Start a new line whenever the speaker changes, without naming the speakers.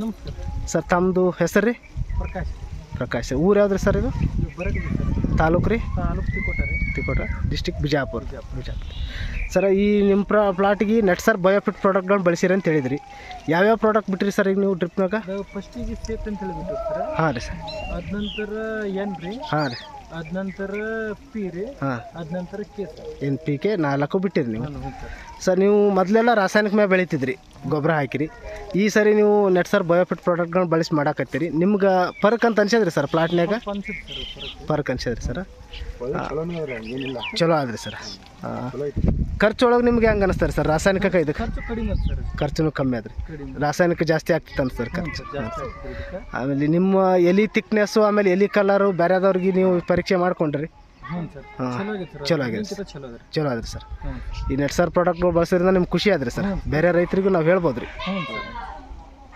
ನಮಸ್ಕಾರ
ಸರ್ ತಮ್ಮದು ಹೆಸರು ರೀ?
ಪ್ರಕಾಶ್.
ಪ್ರಕಾಶ್. ಊರು ಯಾವ್ದು ರೀ ಸರ್. ಇದು ತಾಲೂಕು ರೀ?
ತಾಲೂಕು ತಿಕೋಟರಿ
ತಿಕೋಟ ಡಿಸ್ಟಿಕ್ ಬಿಜಾಪುರ. ಬಿಜಾಪುರ. ಸರ್ ಈ ನಿಮ್ಮ ಪ್ರ ಪ್ಲಾಟಿಗೆ ನೆಟ್ ಸರ್ ಬಯೋಫಿಟ್ ಪ್ರಾಡಕ್ಟ್ಗಳನ್ನ ಬಳಸಿರಿ ಅಂತ ಹೇಳಿದ್ರಿ. ಯಾವ್ಯಾವ ಪ್ರಾಡಕ್ಟ್ ಬಿಟ್ಟಿರಿ ಸರ್ ಈಗ ನೀವು
ಟ್ರಿಪ್ನಾಗ ಫಸ್ಟಿಗೆ ಸೇಫ್ ಅಂತ ಹೇಳಿಬಿಟ್ಟು ಸರ್.
ಹಾಂ ರೀ ಸರ್.
ಅದ ನಂತರ ಎನ್ ರೀ.
ಹಾಂ ರೀ.
ಅದ ನಂತರ ಪಿ ರೀ.
ಹಾಂ.
ಅದ ನಂತರ ಕೆ
ಎನ್ ಪಿ ಕೆ ನಾಲ್ಕು ಬಿಟ್ಟಿರಿ ನೀವು.
ಸರ್
ಸರ್ ನೀವು ಮೊದಲೆಲ್ಲ ರಾಸಾಯನಿಕ ಮೇಲೆ ಬೆಳಿತಿದ್ರಿ. ಗೊಬ್ಬರ ಹಾಕಿರಿ. ಈ ಸರಿ ನೀವು ನೆಟ್ ಸರ್ ಬಯೋಫಿಟ್ ಪ್ರಾಡಕ್ಟ್ಗಳನ್ನ ಬಳಸಿ ಮಾಡಾಕತ್ತೀರಿ. ನಿಮ್ಗೆ ಫರಕ್ ಅಂತ ಅನ್ಸಿದ್ರಿ ಸರ್ ಪ್ಲಾಟ್ನ್ಯಾಗ
ಫರಕ್
ಫರಕ್ ಅನ್ಸದ್ರಿ ಸರ್
ಏನಿಲ್ಲ.
ಚಲೋ ಆದ್ರಿ ಸರ್ ಖರ್ಚೊಳಗೆ ನಿಮ್ಗೆ ಹೆಂಗೆ ಅನಿಸ್ತಾರೆ ಸರ್ ರಾಸಾಯನಿಕ ಇದಕ್ಕೆ?
ಖರ್ಚು ಸರ್
ಕಮ್ಮಿ ಆದ್ರಿ. ರಾಸಾಯನಿಕ ಜಾಸ್ತಿ ಆಗ್ತಿತ್ತು ಅನ್ಸ್ತಾರೆ
ಹ್ಞೂ
ಖರ್ಚು. ಆಮೇಲೆ ನಿಮ್ಮ ಎಲಿ ತಿಕ್ನೆಸ್ಸು ಆಮೇಲೆ ಎಲಿ ಕಲರು ಬೇರೆದವ್ರಿಗೆ ನೀವು ಪರೀಕ್ಷೆ ಮಾಡ್ಕೊಂಡ್ರಿ.
ಸರ್. ಚಲೋ ಸರ್.
ಚಲೋ ಆದ್ರಿ ಸರ್. ಈ ನೆಟ್ ಸರ್ ಪ್ರಾಡಕ್ಟ್ಗಳು ಬಳಸೋದ್ರಿಂದ ನಿಮ್ಗೆ ಖುಷಿ ಆದ್ರಿ ಸರ್. ಬೇರೆ ರೈತರಿಗೂ ನಾವು ಹೇಳ್ಬೋದು ರೀ
ಹ್ಞೂ ಸರ್.